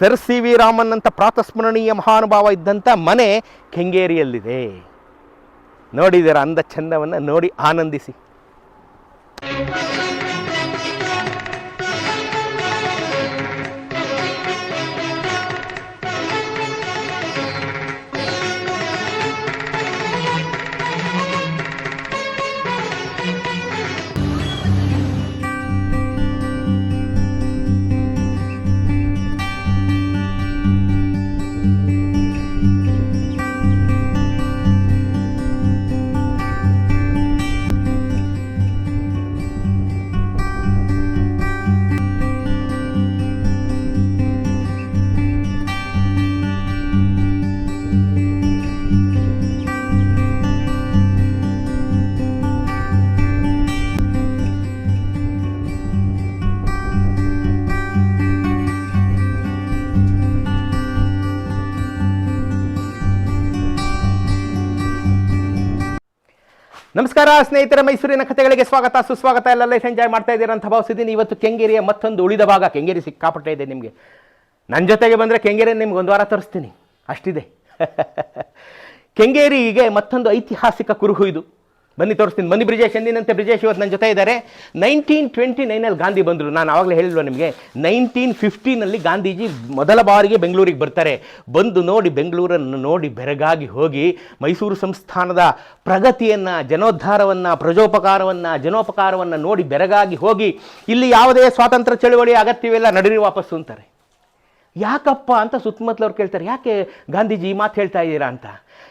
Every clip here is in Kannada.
ಸರ್ ಸಿ ವಿ ರಾಮನ್ ಅಂತ ಪ್ರಾತಸ್ಮರಣೀಯ ಮಹಾನುಭಾವ ಇದ್ದಂಥ ಮನೆ ಕೆಂಗೇರಿಯಲ್ಲಿದೆ. ನೋಡಿದ್ದೀರ ಅಂದ ಚಂದವನ್ನು ನೋಡಿ ಆನಂದಿಸಿ. ನಮಸ್ಕಾರ, ಸ್ನೇಹಿತರ, ಮೈಸೂರಿನ ಕಥೆಗಳಿಗೆ ಸ್ವಾಗತ, ಸುಸ್ವಾಗತ. ಎಲ್ಲ ಲೈಫ್ ಎಂಜಾಯ್ ಮಾಡ್ತಾ ಇದ್ದೀರಾ ಅಂತ ಭಾವಿಸಿದ್ದೀನಿ. ಇವತ್ತು ಕೆಂಗೇರಿಯ ಮತ್ತೊಂದು ಉಳಿದ ಭಾಗ ಕೆಂಗೇರಿ ಸಿಕ್ಕಾಪಟ್ಟೆ ಇದೆ ನಿಮಗೆ. ನನ್ನ ಜೊತೆಗೆ ಬಂದರೆ ಕೆಂಗೇರಿ ನಿಮ್ಗೆ ಒಂದು ವಾರ ತರಿಸ್ತೀನಿ. ಅಷ್ಟಿದೆ. ಕೆಂಗೇರಿಗೆ ಮತ್ತೊಂದು ಐತಿಹಾಸಿಕ ಕುರುಹು ಇದು. ಬನ್ನಿ ತೋರಿಸ್ತೀನಿ. ಬನ್ನಿ ಬ್ರಿಜೇಶ್, ಎಂದಿನಂತೆ ಬ್ರಿಜೇಶ್ ಇವತ್ತು ನನ್ನ ಜೊತೆ ಇದ್ದಾರೆ. ನೈನ್ಟೀನ್ ಟ್ವೆಂಟಿ ನೈನಲ್ಲಿ ಗಾಂಧಿ ಬಂದರು. ನಾನು ಆವಾಗಲೇ ಹೇಳಿಲ್ವ ನಿಮಗೆ? ನೈನ್ಟೀನ್ ಫಿಫ್ಟೀನಲ್ಲಿ ಗಾಂಧೀಜಿ ಮೊದಲ ಬಾರಿಗೆ ಬೆಂಗಳೂರಿಗೆ ಬರ್ತಾರೆ. ಬಂದು ನೋಡಿ ಬೆಂಗಳೂರನ್ನು ನೋಡಿ ಬೆರಗಾಗಿ ಹೋಗಿ ಮೈಸೂರು ಸಂಸ್ಥಾನದ ಪ್ರಗತಿಯನ್ನು, ಜನೋದ್ಧಾರವನ್ನು, ಪ್ರಜೋಪಕಾರವನ್ನು, ಜನೋಪಕಾರವನ್ನು ನೋಡಿ ಬೆರಗಾಗಿ ಹೋಗಿ ಇಲ್ಲಿ ಯಾವುದೇ ಸ್ವಾತಂತ್ರ್ಯ ಚಳುವಳಿ ಅಗತ್ಯವಿಲ್ಲ, ನಡೀರಿ ವಾಪಸ್ಸು ಅಂತಾರೆ. ಯಾಕಪ್ಪ ಅಂತ ಸುತ್ತಮುತ್ತಲವ್ರು ಕೇಳ್ತಾರೆ, ಯಾಕೆ ಗಾಂಧೀಜಿ ಈ ಮಾತು ಹೇಳ್ತಾ ಇದ್ದೀರಾ ಅಂತ?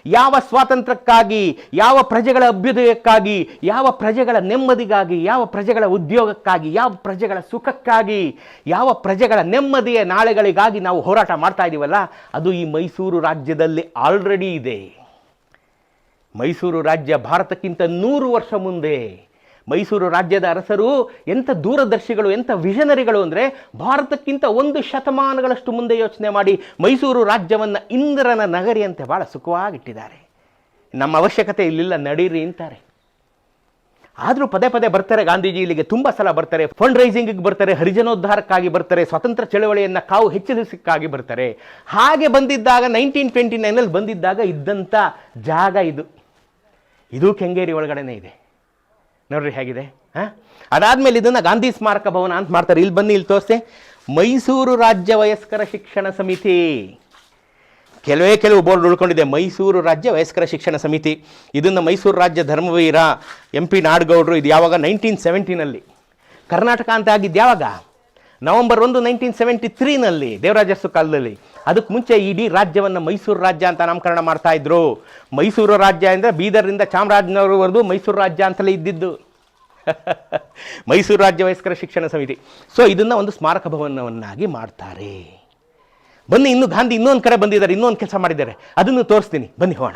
ಯಾವ ಸ್ವಾತಂತ್ರ್ಯಕ್ಕಾಗಿ, ಯಾವ ಪ್ರಜೆಗಳ ಅಭ್ಯುದಯಕ್ಕಾಗಿ, ಯಾವ ಪ್ರಜೆಗಳ ನೆಮ್ಮದಿಗಾಗಿ, ಯಾವ ಪ್ರಜೆಗಳ ಉದ್ಯೋಗಕ್ಕಾಗಿ, ಯಾವ ಪ್ರಜೆಗಳ ಸುಖಕ್ಕಾಗಿ, ಯಾವ ಪ್ರಜೆಗಳ ನೆಮ್ಮದಿಯ ನಾಳೆಗಳಿಗಾಗಿ ನಾವು ಹೋರಾಟ ಮಾಡ್ತಾ ಇದ್ದೀವಲ್ಲ ಅದು ಈ ಮೈಸೂರು ರಾಜ್ಯದಲ್ಲಿ ಆಲ್ರೆಡಿ ಇದೆ. ಮೈಸೂರು ರಾಜ್ಯ ಭಾರತಕ್ಕಿಂತ ನೂರು ವರ್ಷ ಮುಂದೆ ಮೈಸೂರು ರಾಜ್ಯದ ಅರಸರು ಎಂಥ ದೂರದರ್ಶಿಗಳು, ಎಂಥ ವಿಷನರಿಗಳು ಅಂದರೆ ಭಾರತಕ್ಕಿಂತ ಒಂದು ಶತಮಾನಗಳಷ್ಟು ಮುಂದೆ ಯೋಚನೆ ಮಾಡಿ ಮೈಸೂರು ರಾಜ್ಯವನ್ನು ಇಂದ್ರನ ನಗರಿಯಂತೆ ಭಾಳ ಸುಖವಾಗಿಟ್ಟಿದ್ದಾರೆ. ನಮ್ಮ ಅವಶ್ಯಕತೆ ಇಲ್ಲಿಲ್ಲ, ನಡೀರಿ ಅಂತಾರೆ. ಆದರೂ ಪದೇ ಪದೇ ಬರ್ತಾರೆ, ಗಾಂಧೀಜಿ ಇಲ್ಲಿಗೆ ತುಂಬ ಸಲ ಬರ್ತಾರೆ ಫಂಡ್ ರೈಸಿಂಗಿಗೆ ಬರ್ತಾರೆ, ಹರಿಜನೋದ್ಧಾರಕ್ಕಾಗಿ ಬರ್ತಾರೆ, ಸ್ವಾತಂತ್ರ್ಯ ಚಳವಳಿಯನ್ನು ಕಾವು ಹೆಚ್ಚಿಸಕ್ಕಾಗಿ ಬರ್ತಾರೆ. ಹಾಗೆ ಬಂದಿದ್ದಾಗ ನೈನ್ಟೀನ್ ಟ್ವೆಂಟಿ ನೈನಲ್ಲಿ ಬಂದಿದ್ದಾಗ ಇದ್ದಂಥ ಜಾಗ ಇದು. ಇದು ಕೆಂಗೇರಿ ಒಳಗಡೆನೇ ಇದೆ. ನೋಡ್ರಿ ಹೇಗಿದೆ, ಹಾಂ? ಅದಾದಮೇಲೆ ಇದನ್ನು ಗಾಂಧಿ ಸ್ಮಾರಕ ಭವನ ಅಂತ ಮಾಡ್ತಾರೆ. ಇಲ್ಲಿ ಬನ್ನಿ, ಇಲ್ಲಿ ತೋರಿಸಿ ಮೈಸೂರು ರಾಜ್ಯ ವಯಸ್ಕರ ಶಿಕ್ಷಣ ಸಮಿತಿ. ಕೆಲವೇ ಕೆಲವು ಬೋರ್ಡ್ ಉಳ್ಕೊಂಡಿದೆ. ಮೈಸೂರು ರಾಜ್ಯ ವಯಸ್ಕರ ಶಿಕ್ಷಣ ಸಮಿತಿ. ಇದನ್ನು ಮೈಸೂರು ರಾಜ್ಯ ಧರ್ಮವೀರ ಎಂ ಪಿ ನಾಡಗೌಡರು ಇದು ಯಾವಾಗ? ನೈನ್ಟೀನ್ ಸೆವೆಂಟಿನಲ್ಲಿ. ಕರ್ನಾಟಕ ಅಂತ ಆಗಿದ್ದು ಯಾವಾಗ? ನವೆಂಬರ್ ಒಂದು, ನೈನ್ಟೀನ್ ಸೆವೆಂಟಿ ತ್ರೀನಲ್ಲಿ, ದೇವರಾಜಸ್ಸು ಕಾಲದಲ್ಲಿ. ಅದಕ್ಕೆ ಮುಂಚೆ ಇಡೀ ರಾಜ್ಯವನ್ನು ಮೈಸೂರು ರಾಜ್ಯ ಅಂತ ನಾಮಕರಣ ಮಾಡ್ತಾ ಇದ್ರು. ಮೈಸೂರು ರಾಜ್ಯ ಅಂದರೆ ಬೀದರ್ನಿಂದ ಚಾಮರಾಜನಗರವರೆಗೂ ಮೈಸೂರು ರಾಜ್ಯ ಅಂತಲೇ ಇದ್ದಿದ್ದು. ಮೈಸೂರು ರಾಜ್ಯ ವಯಸ್ಕರ ಶಿಕ್ಷಣ ಸಮಿತಿ. ಸೊ ಇದನ್ನು ಒಂದು ಸ್ಮಾರಕ ಭವನವನ್ನಾಗಿ ಮಾಡ್ತಾರೆ. ಬನ್ನಿ, ಇನ್ನು ಗಾಂಧಿ ಇನ್ನೊಂದು ಕಡೆ ಬಂದಿದ್ದಾರೆ, ಇನ್ನೊಂದು ಕೆಲಸ ಮಾಡಿದ್ದಾರೆ. ಅದನ್ನು ತೋರಿಸ್ತೀನಿ. ಬನ್ನಿ, ಹೋಗೋಣ.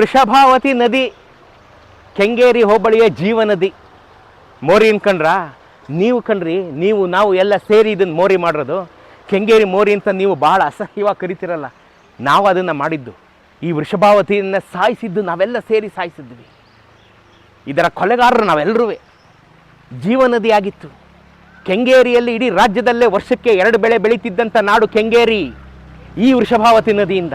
ವೃಷಭಾವತಿ ನದಿ, ಕೆಂಗೇರಿ ಹೋಬಳಿಯ ಜೀವ ನದಿ ಕಣ್ರಾ ನೀವು ಕಣ್ರಿ ನೀವು, ನಾವು ಎಲ್ಲ ಸೇರಿ ಇದನ್ನು ಮೋರಿ ಮಾಡಿರೋದು. ಕೆಂಗೇರಿ ಮೋರಿ ಅಂತ ನೀವು ಭಾಳ ಅಸಹ್ಯವಾಗಿ ಕರಿತಿರಲ್ಲ. ನಾವು ಅದನ್ನು ಮಾಡಿದ್ದು. ಈ ವೃಷಭಾವತಿಯನ್ನು ಸಾಯಿಸಿದ್ದು ನಾವೆಲ್ಲ ಸೇರಿ ಸಾಯಿಸಿದ್ವಿ. ಇದರ ಕೊಲೆಗಾರರು ನಾವೆಲ್ಲರೂ ಜೀವ ನದಿಯಾಗಿತ್ತು ಕೆಂಗೇರಿಯಲ್ಲಿ ಇಡೀ ರಾಜ್ಯದಲ್ಲೇ ವರ್ಷಕ್ಕೆ ಎರಡು ಬೆಳೆ ಬೆಳೀತಿದ್ದಂಥ ನಾಡು ಕೆಂಗೇರಿ. ಈ ವೃಷಭಾವತಿ ನದಿಯಿಂದ.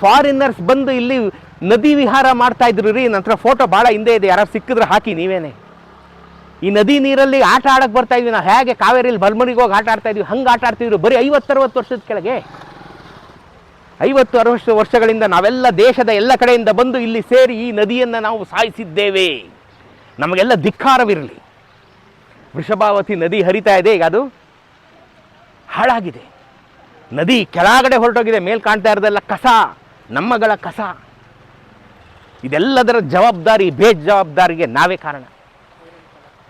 ಫಾರಿನರ್ಸ್ ಬಂದು ಇಲ್ಲಿ ನದಿ ವಿಹಾರ ಮಾಡ್ತಾ ಇದ್ರು ರೀ, ನಂತರ ಫೋಟೋ ಭಾಳ ಹಿಂದೆ ಇದೆ ಯಾರು ಸಿಕ್ಕಿದ್ರೆ ಹಾಕಿ ನೀವೇನೆ. ಈ ನದಿ ನೀರಲ್ಲಿ ಆಟ ಆಡಕ್ಕೆ ಬರ್ತಾ ಇದ್ವಿ, ನಾವು ಹೇಗೆ ಕಾವೇರಿಲಿ ಬಲ್ಮರಿಗೆ ಹೋಗಿ ಆಟ ಆಡ್ತಾ ಇದ್ವಿ, ಹಂಗೆ ಆಟ ಆಡ್ತಿದ್ರು, ಬರೀ ಐವತ್ತರವತ್ತು ವರ್ಷದ ಕೆಳಗೆ. ಐವತ್ತು ಅರವತ್ತು ವರ್ಷಗಳಿಂದ ನಾವೆಲ್ಲ ದೇಶದ ಎಲ್ಲ ಕಡೆಯಿಂದ ಬಂದು ಇಲ್ಲಿ ಸೇರಿ ಈ ನದಿಯನ್ನು ನಾವು ಸಾಯಿಸಿದ್ದೇವೆ. ನಮಗೆಲ್ಲ ಧಿಕ್ಕಾರವಿರಲಿ. ವೃಷಭಾವತಿ ನದಿ ಹರಿತಾ ಇದೆ, ಈಗ ಅದು ಹಾಳಾಗಿದೆ. ನದಿ ಕೆಳಗಡೆ ಹೊರಟೋಗಿದೆ, ಮೇಲ್ ಕಾಣ್ತಾ ಇರೋದೆಲ್ಲ ಕಸ, ನಮ್ಮಗಳ ಕಸ. ಇದೆಲ್ಲದರ ಜವಾಬ್ದಾರಿ, ಬೇಜವಾಬ್ದಾರಿಗೆ ನಾವೇ ಕಾರಣ.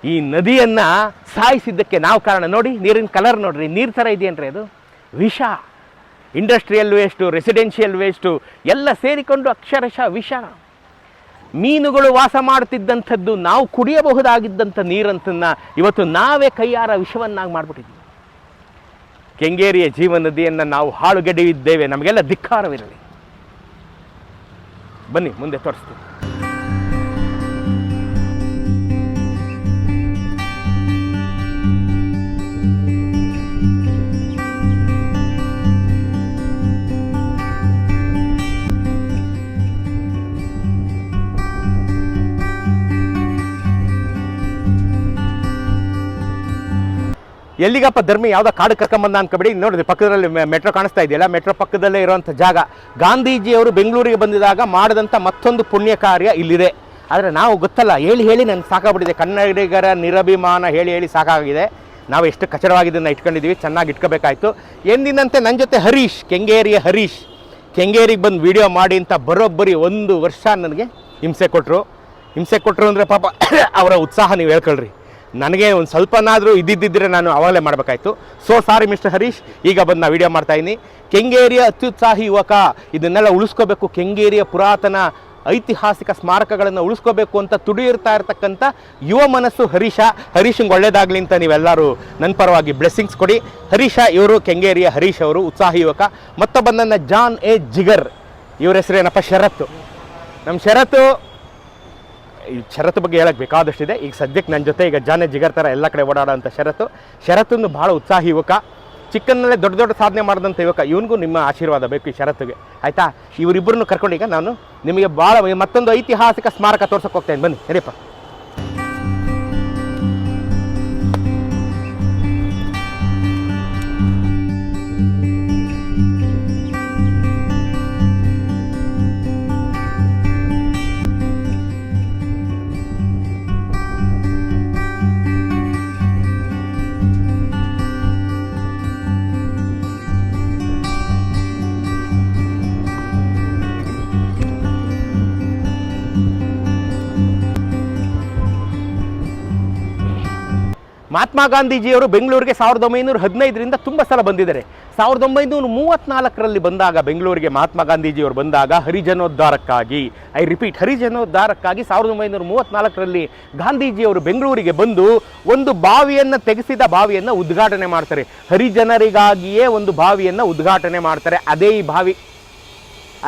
ಈ ನದಿಯನ್ನ ಸಾಯಿಸಿದ್ದಕ್ಕೆ ನಾವು ಕಾರಣ. ನೋಡಿ, ನೀರಿನ ಕಲರ್ ನೋಡ್ರಿ. ನೀರು ಥರ ಇದೆಯೇನ್ರಿ ಅದು? ವಿಷ. ಇಂಡಸ್ಟ್ರಿಯಲ್ ವೇಸ್ಟು ರೆಸಿಡೆನ್ಷಿಯಲ್ ವೇಸ್ಟು ಎಲ್ಲ ಸೇರಿಕೊಂಡು ಅಕ್ಷರಶಃ ವಿಷ. ಮೀನುಗಳು ವಾಸ ಮಾಡುತ್ತಿದ್ದಂಥದ್ದು ನಾವು ಕುಡಿಯಬಹುದಾಗಿದ್ದಂಥ ನೀರಂತನ್ನ ಇವತ್ತು ನಾವೇ ಕೈಯಾರ ವಿಷವನ್ನಾಗಿ ಮಾಡಿಬಿಟ್ಟಿದ್ದೀವಿ. ಕೆಂಗೇರಿಯ ಜೀವ ನದಿಯನ್ನು ನಾವು ಹಾಳುಗೆಡೆಯಿದ್ದೇವೆ ನಮಗೆಲ್ಲ ಧಿಕ್ಕಾರವಿರಲಿ. ಬನ್ನಿ ಮುಂದೆ ತೋರಿಸ್ತೀವಿ ಎಲ್ಲಿಗಪ್ಪ ಧರ್ಮಿ? ಯಾವುದೋ ಕಾಡು ಕರ್ಕೊಂಬಂದ ಅನ್ಕೊಬಿಡಿ. ನೋಡಿದ್ರಿ ಪಕ್ಕದಲ್ಲಿ ಮೆಟ್ರೋ ಕಾಣಿಸ್ತಾ ಇದೆಯಲ್ಲ ಮೆಟ್ರೋ ಪಕ್ಕದಲ್ಲೇ ಇರುವಂಥ ಜಾಗ. ಗಾಂಧೀಜಿಯವರು ಬೆಂಗಳೂರಿಗೆ ಬಂದಿದಾಗ ಮಾಡಿದಂಥ ಮತ್ತೊಂದು ಪುಣ್ಯ ಕಾರ್ಯ ಇಲ್ಲಿದೆ. ಆದರೆ ನಾವು ಗೊತ್ತಲ್ಲ. ಹೇಳಿ ಹೇಳಿ ನನಗೆ ಸಾಕಾಗ್ಬಿಟ್ಟಿದೆ. ಕನ್ನಡಿಗರ ನಿರಭಿಮಾನ ಹೇಳಿ ಹೇಳಿ ಸಾಕಾಗಿದೆ. ನಾವು ಎಷ್ಟು ಕಚಡವಾಗಿದ್ದನ್ನು ಇಟ್ಕೊಂಡಿದ್ದೀವಿ. ಚೆನ್ನಾಗಿ ಇಟ್ಕೋಬೇಕಾಯ್ತು. ಎಂದಿನಂತೆ ನನ್ನ ಜೊತೆ ಹರೀಶ್, ಕೆಂಗೇರಿಯ ಹರೀಶ್. ಕೆಂಗೇರಿಗೆ ಬಂದು ವಿಡಿಯೋ ಮಾಡಿ ಅಂತ ಬರೋಬ್ಬರಿ ಒಂದು ವರ್ಷ ನನಗೆ ಹಿಂಸೆ ಕೊಟ್ಟರು ಹಿಂಸೆ ಕೊಟ್ಟರು ಅಂದರೆ ಪಾಪ ಅವರ ಉತ್ಸಾಹ ನೀವು ಹೇಳ್ಕೊಳ್ರಿ. ನನಗೆ ಒಂದು ಸ್ವಲ್ಪನಾದರೂ ಇದ್ದಿದ್ದಿದ್ರೆ ನಾನು ಅವಾಗಲೇ ಮಾಡಬೇಕಾಯ್ತು. ಸೊ ಸಾರಿ ಮಿಸ್ಟರ್ ಹರೀಶ್ ಈಗ ಬಂದು ನಾ ವಿಡಿಯೋ ಮಾಡ್ತಾ ಇದ್ದೀನಿ. ಕೆಂಗೇರಿಯ ಅತ್ಯುತ್ಸಾಹಿ ಯುವಕ, ಇದನ್ನೆಲ್ಲ ಉಳಿಸ್ಕೋಬೇಕು. ಕೆಂಗೇರಿಯ ಪುರಾತನ ಐತಿಹಾಸಿಕ ಸ್ಮಾರಕಗಳನ್ನು ಉಳಿಸ್ಕೋಬೇಕು ಅಂತ ತುಡಿಯಿರ್ತಾ ಇರ್ತಕ್ಕಂಥ ಯುವ ಮನಸ್ಸು ಹರೀಶ. ಹರೀಶಂಗೆ ಒಳ್ಳೇದಾಗಲಿ ಅಂತ ನೀವೆಲ್ಲರೂ ನನ್ನ ಪರವಾಗಿ ಬ್ಲೆಸ್ಸಿಂಗ್ಸ್ ಕೊಡಿ. ಹರೀಶ ಇವರು ಕೆಂಗೇರಿಯ ಹರೀಶ್ ಅವರು ಉತ್ಸಾಹಿ ಯುವಕ. ಮತ್ತೊಬ್ಬ ನನ್ನ ಜಾನ್ ಎ ಜಿಗರ್. ಇವ್ರ ಹೆಸರೇನಪ್ಪ ಶರತ್ತು. ನಮ್ಮ ಶರತ್ತು ಈ ಷರತ್ತು ಬಗ್ಗೆ ಹೇಳಕ್ಕೆ ಬೇಕಾದಷ್ಟಿದೆ. ಈಗ ಸದ್ಯಕ್ಕೆ ನನ್ನ ಜೊತೆ ಈಗ ಜಾನೆ ಜಿಗರ್ ಥರ ಎಲ್ಲ ಕಡೆ ಓಡಾಡೋಂಥ ಷರತ್ತು. ಶರತ್ತೊಂದು ಭಾಳ ಉತ್ಸಾಹಿ ಯುವಕ. ಚಿಕ್ಕನ್ನಲ್ಲೇ ದೊಡ್ಡ ದೊಡ್ಡ ಸಾಧನೆ ಮಾಡಿದಂಥ ಯುವಕ. ಇವನಿಗೂ ನಿಮ್ಮ ಆಶೀರ್ವಾದ ಬೇಕು ಈ ಶರತ್ತಿಗೆ ಆಯಿತಾ? ಇವರಿಬ್ಬರನ್ನು ಕರ್ಕೊಂಡು ಈಗ ನಾನು ನಿಮಗೆ ಭಾಳ ಮತ್ತೊಂದು ಐತಿಹಾಸಿಕ ಸ್ಮಾರಕ ತೋರ್ಸೋಕೆ ಹೋಗ್ತೇನೆ. ಬನ್ನಿ ನಡಿಯಪ್ಪ ಮಹಾತ್ಮ ಗಾಂಧೀಜಿಯವರು ಬೆಂಗಳೂರಿಗೆ ಸಾವಿರದ ಒಂಬೈನೂರ ಹದಿನೈದರಿಂದ ತುಂಬ ಸಲ ಬಂದಿದ್ದಾರೆ. ಸಾವಿರದ ಒಂಬೈನೂರ ಮೂವತ್ತ್ನಾಲ್ಕರಲ್ಲಿ ಬಂದಾಗ ಬೆಂಗಳೂರಿಗೆ ಮಹಾತ್ಮ ಗಾಂಧೀಜಿಯವರು ಬಂದಾಗ ಹರಿಜನೋದ್ಧಾರಕ್ಕಾಗಿ, ಐ ರಿಪೀಟ್, ಹರಿಜನೋದ್ಧಾರಕ್ಕಾಗಿ ಸಾವಿರದ ಒಂಬೈನೂರ ಮೂವತ್ತ್ನಾಲ್ಕರಲ್ಲಿ ಗಾಂಧೀಜಿಯವರು ಬೆಂಗಳೂರಿಗೆ ಬಂದು ಒಂದು ಬಾವಿಯನ್ನು ತೆಗೆಸಿದ ಬಾವಿಯನ್ನು ಉದ್ಘಾಟನೆ ಮಾಡ್ತಾರೆ. ಹರಿಜನರಿಗಾಗಿಯೇ ಒಂದು ಬಾವಿಯನ್ನು ಉದ್ಘಾಟನೆ ಮಾಡ್ತಾರೆ. ಅದೇ ಈ ಬಾವಿ,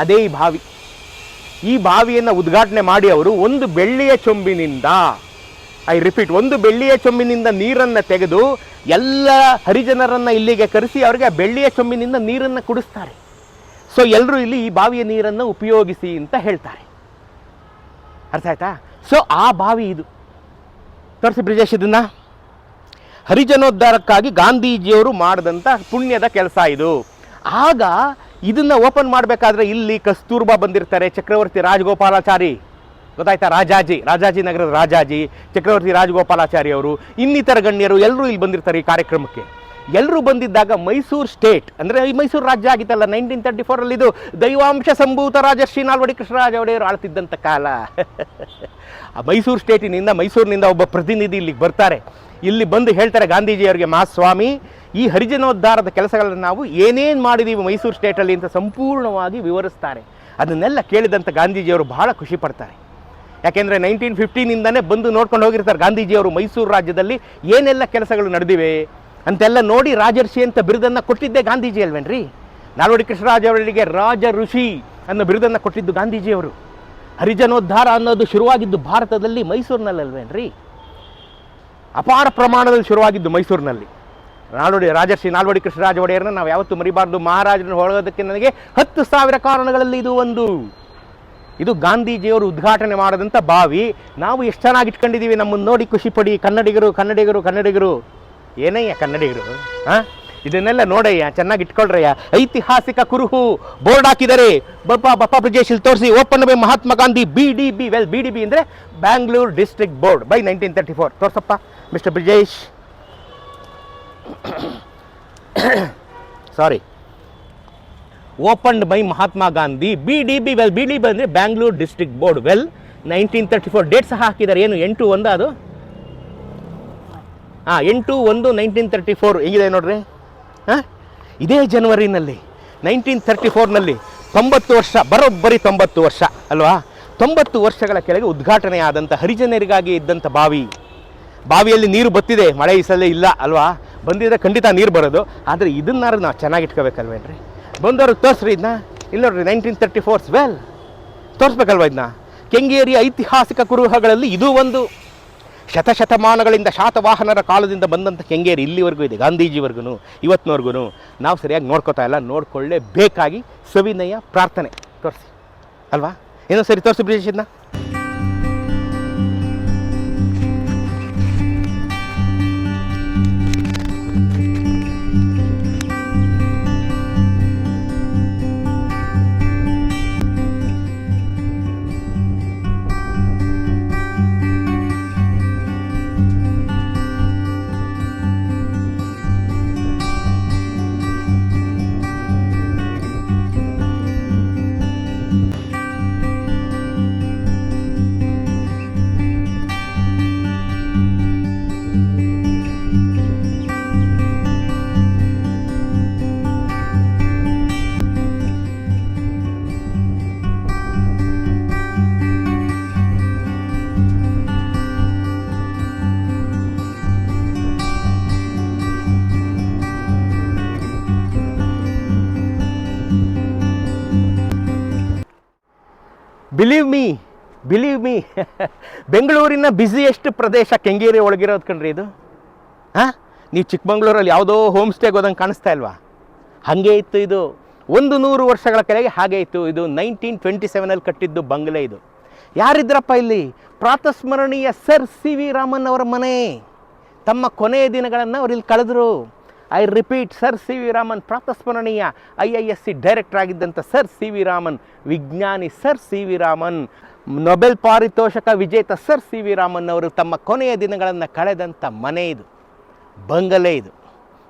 ಅದೇ ಈ ಬಾವಿ. ಈ ಬಾವಿಯನ್ನು ಉದ್ಘಾಟನೆ ಮಾಡಿ ಅವರು ಒಂದು ಬೆಳ್ಳಿಯ ಚೊಂಬಿನಿಂದ ಐ ರಿಪೀಟ್ ಒಂದು ಬೆಳ್ಳಿಯ ಚೊಂಬಿನಿಂದ ನೀರನ್ನು ತೆಗೆದು ಎಲ್ಲ ಹರಿಜನರನ್ನು ಇಲ್ಲಿಗೆ ಕರೆಸಿ ಅವರಿಗೆ ಆ ಬೆಳ್ಳಿಯ ಚೊಂಬಿನಿಂದ ನೀರನ್ನು ಕುಡಿಸ್ತಾರೆ. ಸೊ ಎಲ್ಲರೂ ಇಲ್ಲಿ ಈ ಬಾವಿಯ ನೀರನ್ನು ಉಪಯೋಗಿಸಿ ಅಂತ ಹೇಳ್ತಾರೆ. ಅರ್ಥ ಆಯ್ತಾ? ಸೊ ಆ ಬಾವಿ ಇದು. ತೋರಿಸಿ ಬ್ರಿಜೇಶ್ ಇದನ್ನ. ಹರಿಜನೋದ್ಧಾರಕ್ಕಾಗಿ ಗಾಂಧೀಜಿಯವರು ಮಾಡಿದಂಥ ಪುಣ್ಯದ ಕೆಲಸ ಇದು. ಆಗ ಇದನ್ನು ಓಪನ್ ಮಾಡಬೇಕಾದ್ರೆ ಇಲ್ಲಿ ಕಸ್ತೂರ್ಬಾ ಬಂದಿರ್ತಾರೆ, ಚಕ್ರವರ್ತಿ ರಾಜಗೋಪಾಲಾಚಾರಿ. ಗೊತ್ತಾಯ್ತಾ? ರಾಜಾಜಿ ರಾಜಾಜಿ ನಗರದ ರಾಜಾಜಿ, ಚಕ್ರವರ್ತಿ ರಾಜಗೋಪಾಲಾಚಾರಿ ಅವರು, ಇನ್ನಿತರ ಗಣ್ಯರು ಎಲ್ಲರೂ ಇಲ್ಲಿ ಬಂದಿರ್ತಾರೆ ಈ ಕಾರ್ಯಕ್ರಮಕ್ಕೆ. ಎಲ್ಲರೂ ಬಂದಿದ್ದಾಗ ಮೈಸೂರು ಸ್ಟೇಟ್, ಅಂದರೆ ಈ ಮೈಸೂರು ರಾಜ್ಯ ಆಗಿತ್ತಲ್ಲ ನೈನ್ಟೀನ್ ತರ್ಟಿ ಫೋರಲ್ಲಿ ಇದು ದೈವಾಂಶ ಸಂಭೂತ ರಾಜರ್ಷಿ ನಾಲ್ವಡಿ ಕೃಷ್ಣರಾಜ ಒಡೆಯರು ಆಳ್ತಿದ್ದಂಥ ಕಾಲ. ಆ ಮೈಸೂರು ಸ್ಟೇಟಿನಿಂದ ಮೈಸೂರಿನಿಂದ ಒಬ್ಬ ಪ್ರತಿನಿಧಿ ಇಲ್ಲಿಗೆ ಬರ್ತಾರೆ. ಇಲ್ಲಿ ಬಂದು ಹೇಳ್ತಾರೆ ಗಾಂಧೀಜಿಯವರಿಗೆ ಮಹಾಸ್ವಾಮಿ ಈ ಹರಿಜನೋದ್ಧಾರದ ಕೆಲಸಗಳನ್ನು ನಾವು ಏನೇನು ಮಾಡಿದ್ದೀವಿ ಮೈಸೂರು ಸ್ಟೇಟಲ್ಲಿ ಅಂತ ಸಂಪೂರ್ಣವಾಗಿ ವಿವರಿಸ್ತಾರೆ. ಅದನ್ನೆಲ್ಲ ಕೇಳಿದಂಥ ಗಾಂಧೀಜಿಯವರು ಬಹಳ ಖುಷಿ ಪಡ್ತಾರೆ. ಯಾಕೆಂದರೆ ನೈನ್ಟೀನ್ ಫಿಫ್ಟೀನಿಂದನೇ ಬಂದು ನೋಡ್ಕೊಂಡು ಹೋಗಿರ್ತಾರೆ ಗಾಂಧೀಜಿಯವರು ಮೈಸೂರು ರಾಜ್ಯದಲ್ಲಿ ಏನೆಲ್ಲ ಕೆಲಸಗಳು ನಡೆದಿವೆ ಅಂತೆಲ್ಲ ನೋಡಿ ರಾಜರ್ಷಿ ಅಂತ ಬಿರುದನ್ನು ಕೊಟ್ಟಿದ್ದೇ ಗಾಂಧೀಜಿ ಅಲ್ವೇನ್ರಿ? ನಾಲ್ವಡಿ ಕೃಷ್ಣರಾಜ ಅವರಿಗೆ ರಾಜ ಋಷಿ ಅನ್ನೋ ಬಿರುದನ್ನು ಕೊಟ್ಟಿದ್ದು ಗಾಂಧೀಜಿಯವರು. ಹರಿಜನೋದ್ಧಾರ ಅನ್ನೋದು ಶುರುವಾಗಿದ್ದು ಭಾರತದಲ್ಲಿ ಮೈಸೂರಿನಲ್ಲಲ್ವೇನ್ರಿ ಅಪಾರ ಪ್ರಮಾಣದಲ್ಲಿ ಶುರುವಾಗಿದ್ದು ಮೈಸೂರಿನಲ್ಲಿ. ನಾಲ್ವಡಿ ರಾಜರ್ಷಿ, ನಾಲ್ವಡಿ ಕೃಷ್ಣರಾಜ ಒಡೆಯರನ್ನ ನಾವು ಯಾವತ್ತೂ ಮರಿಬಾರ್ದು. ಮಹಾರಾಜರನ್ನು ಹೊಳೋದಕ್ಕೆ ನನಗೆ ಹತ್ತು ಸಾವಿರ ಕಾರಣಗಳಲ್ಲಿ ಇದು ಒಂದು. ಇದು ಗಾಂಧೀಜಿಯವರು ಉದ್ಘಾಟನೆ ಮಾಡಿದಂಥ ಬಾವಿ. ನಾವು ಎಷ್ಟು ಚೆನ್ನಾಗಿ ಇಟ್ಕೊಂಡಿದ್ದೀವಿ ನಮ್ಮನ್ನು ನೋಡಿ ಖುಷಿ ಪಡಿ. ಕನ್ನಡಿಗರು ಕನ್ನಡಿಗರು ಕನ್ನಡಿಗರು. ಏನಯ್ಯ ಕನ್ನಡಿಗರು? ಹಾಂ ಇದನ್ನೆಲ್ಲ ನೋಡಯ್ಯ, ಚೆನ್ನಾಗಿ ಇಟ್ಕೊಳ್ರಯ್ಯ. ಐತಿಹಾಸಿಕ ಕುರುಹು ಬೋರ್ಡ್ ಹಾಕಿದರೆ ಬಪ್ಪ ಬಪ್ಪ ಬ್ರಿಜೇಶ್ ಇಲ್ಲಿ ತೋರಿಸಿ. Open by Mahatma Gandhi B D B. Well, B D B ಅಂದರೆ Bangalore district board by nineteen thirty four. ತೋರ್ಸಪ್ಪ, mister Brijesh. Sorry. Opened by Mahatma Gandhi. B D B well B D B ಅಂದರೆ Bangalore district board well nineteen thirty four date ಸಹ ಹಾಕಿದ್ದಾರೆ. ಏನು, ಎಂಟು ಒಂದು ಅದು? ಹಾಂ, ಎಂಟು ಒಂದು ನೈನ್ಟೀನ್ ತರ್ಟಿ ಫೋರ್ ಹೆಂಗಿದೆ ನೋಡ್ರಿ? ಹಾಂ? ಇದೇ ಜನವರಿನಲ್ಲಿ ನೈನ್ಟೀನ್ ತರ್ಟಿ ಫೋರ್ನಲ್ಲಿ ತೊಂಬತ್ತು ವರ್ಷ, ಬರೋಬ್ಬರಿ ತೊಂಬತ್ತು ವರ್ಷ, ಅಲ್ವಾ? ತೊಂಬತ್ತು ವರ್ಷಗಳ ಕೆಳಗೆ ಉದ್ಘಾಟನೆ ಆದಂಥ ಹರಿಜನರಿಗಾಗಿ ಇದ್ದಂಥ ಬಾವಿ. ಬಾವಿಯಲ್ಲಿ ನೀರು ಬತ್ತಿದೆ. ಮಳೆ ಈ ಸಲ ಇಲ್ಲ, ಅಲ್ವಾ? ಬಂದಿದ್ರೆ ಖಂಡಿತ ನೀರು ಬರೋದು. ಆದರೆ ಇದನ್ನಾರು ನಾವು ಚೆನ್ನಾಗಿ ಇಟ್ಕೋಬೇಕಲ್ವೇನ್ರಿ ಬಂದವ್ರಿಗೆ ತೋರಿಸ್ರಿ ಇದನ್ನ ಇಲ್ಲ ನೋಡ್ರಿ ನೈನ್ಟೀನ್ ತರ್ಟಿ ಫೋರ್ಸ್ ವೆಲ್ ತೋರಿಸ್ಬೇಕಲ್ವ ಇದನ್ನ ಕೆಂಗೇರಿಯ ಐತಿಹಾಸಿಕ ಕುರುಹಗಳಲ್ಲಿ ಇದು ಒಂದು. ಶತಶತಮಾನಗಳಿಂದ ಶಾತವಾಹನರ ಕಾಲದಿಂದ ಬಂದಂಥ ಕೆಂಗೇರಿ ಇಲ್ಲಿವರೆಗೂ ಇದೆ ಗಾಂಧೀಜಿವರೆಗೂ ಇವತ್ತಿನವರೆಗೂ ನಾವು ಸರಿಯಾಗಿ ನೋಡ್ಕೋತಾ ಇಲ್ಲ, ನೋಡ್ಕೊಳ್ಳೇಬೇಕಾಗಿ ಸವಿನಯ ಪ್ರಾರ್ಥನೆ. ತೋರಿಸಿ. ಅಲ್ವಾ? ಏನೋ ಸರಿ ತೋರಿಸಿ ಬ್ರಿಜೇಶ್ ಇದನ್ನ ಬಿಲೀವ್ ಮೀ ಬಿಲೀವ್ ಮೀ ಬೆಂಗಳೂರಿನ ಬ್ಯುಸಿಯೆಸ್ಟ್ ಪ್ರದೇಶ ಕೆಂಗೇರಿ ಒಳಗಿರೋದು ಕಣ್ರಿ ಇದು. ಹಾಂ ನೀವು ಚಿಕ್ಕಮಂಗ್ಳೂರಲ್ಲಿ ಯಾವುದೋ ಹೋಮ್ ಸ್ಟೇಗೆ ಹೋದಂಗೆ ಕಾಣಿಸ್ತಾ ಇಲ್ವಾ? ಹಾಗೆ ಇತ್ತು ಇದು. ಒಂದು ನೂರು ವರ್ಷಗಳ ಕೆಳಗೆ ಹಾಗೆ ಇತ್ತು. ಇದು ನೈನ್ಟೀನ್ ಟ್ವೆಂಟಿ ಸೆವೆನಲ್ಲಿ ಕಟ್ಟಿದ್ದು ಬಂಗ್ಲೆ ಇದು. ಯಾರಿದ್ರಪ್ಪ ಇಲ್ಲಿ? ಪ್ರಾತಸ್ಮರಣೀಯ ಸರ್ ಸಿ ವಿ ರಾಮನ್ ಅವರ ಮನೆ. ತಮ್ಮ ಕೊನೆಯ ದಿನಗಳನ್ನು ಅವ್ರು ಕಳೆದರು. I repeat sir C V Raman ಪ್ರಾತಸ್ಮರಣೀಯ I I S C director ಆಗಿದ್ದಂಥ sir C V Raman ವಿಜ್ಞಾನಿ sir C V Raman Nobel ಪಾರಿತೋಷಕ ವಿಜೇತ ಸರ್ ಸಿ ವಿ ರಾಮನ್ ಅವರು ತಮ್ಮ ಕೊನೆಯ ದಿನಗಳನ್ನು ಕಳೆದಂಥ ಮನೆ ಇದು, ಬಂಗಲೆ ಇದು.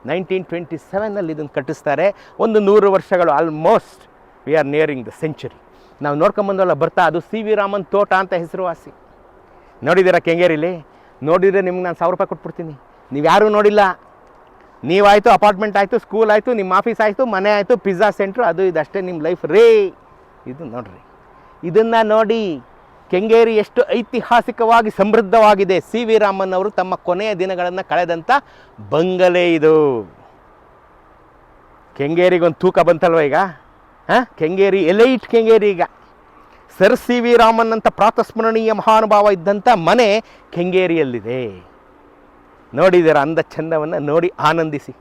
ನೈನ್ಟೀನ್ ಟ್ವೆಂಟಿ ಸೆವೆನಲ್ಲಿ ಇದನ್ನು ಕಟ್ಟಿಸ್ತಾರೆ. ಒಂದು ನೂರು ವರ್ಷಗಳು almost we are nearing the century ನಾವು ನೋಡ್ಕೊಂಬಂದಲ್ಲ ಬರ್ತಾ ಅದು ಸಿ ವಿ ರಾಮನ್ ತೋಟ ಅಂತ ಹೆಸರುವಾಸಿ. ನೋಡಿದ್ದೀರಾ ಕೆಂಗೇರಿಲಿ? ನೋಡಿದರೆ ನಿಮ್ಗೆ ನಾನು ಸಾವಿರ ರೂಪಾಯಿ ಕೊಟ್ಬಿಡ್ತೀನಿ. ನೀವು ಯಾರೂ ನೋಡಿಲ್ಲ ನೀವಾಯಿತು ಅಪಾರ್ಟ್ಮೆಂಟ್ ಆಯಿತು ಸ್ಕೂಲ್ ಆಯಿತು, ನಿಮ್ಮ ಆಫೀಸ್ ಆಯಿತು, ಮನೆ ಆಯಿತು ಪಿಜ್ಜಾ ಸೆಂಟ್ರು ಅದು ಇದಷ್ಟೇ ನಿಮ್ಮ ಲೈಫ್ ರೇ. ಇದು ನೋಡ್ರಿ. ಇದನ್ನು ನೋಡಿ ಕೆಂಗೇರಿ ಎಷ್ಟು ಐತಿಹಾಸಿಕವಾಗಿ ಸಮೃದ್ಧವಾಗಿದೆ ಸಿ ವಿ ರಾಮನ್ ಅವರು ತಮ್ಮ ಕೊನೆಯ ದಿನಗಳನ್ನು ಕಳೆದಂಥ ಬಂಗಲೆ ಇದು. ಕೆಂಗೇರಿಗೊಂದು ತೂಕ ಬಂತಲ್ವ ಈಗ? ಹಾಂ? ಕೆಂಗೇರಿ ಎಲೈಟ್ ಕೆಂಗೇರಿ ಈಗ. ಸರ್ ಸಿ ವಿ ರಾಮನ್ ಅಂತ ಪ್ರಾತಸ್ಮರಣೀಯ ಮಹಾನುಭಾವ ಇದ್ದಂಥ ಮನೆ ಕೆಂಗೇರಿಯಲ್ಲಿದೆ. ನೋಡಿದ್ದೀರ ಅಂದ ಚಂದವನ್ನು ನೋಡಿ ಆನಂದಿಸಿ.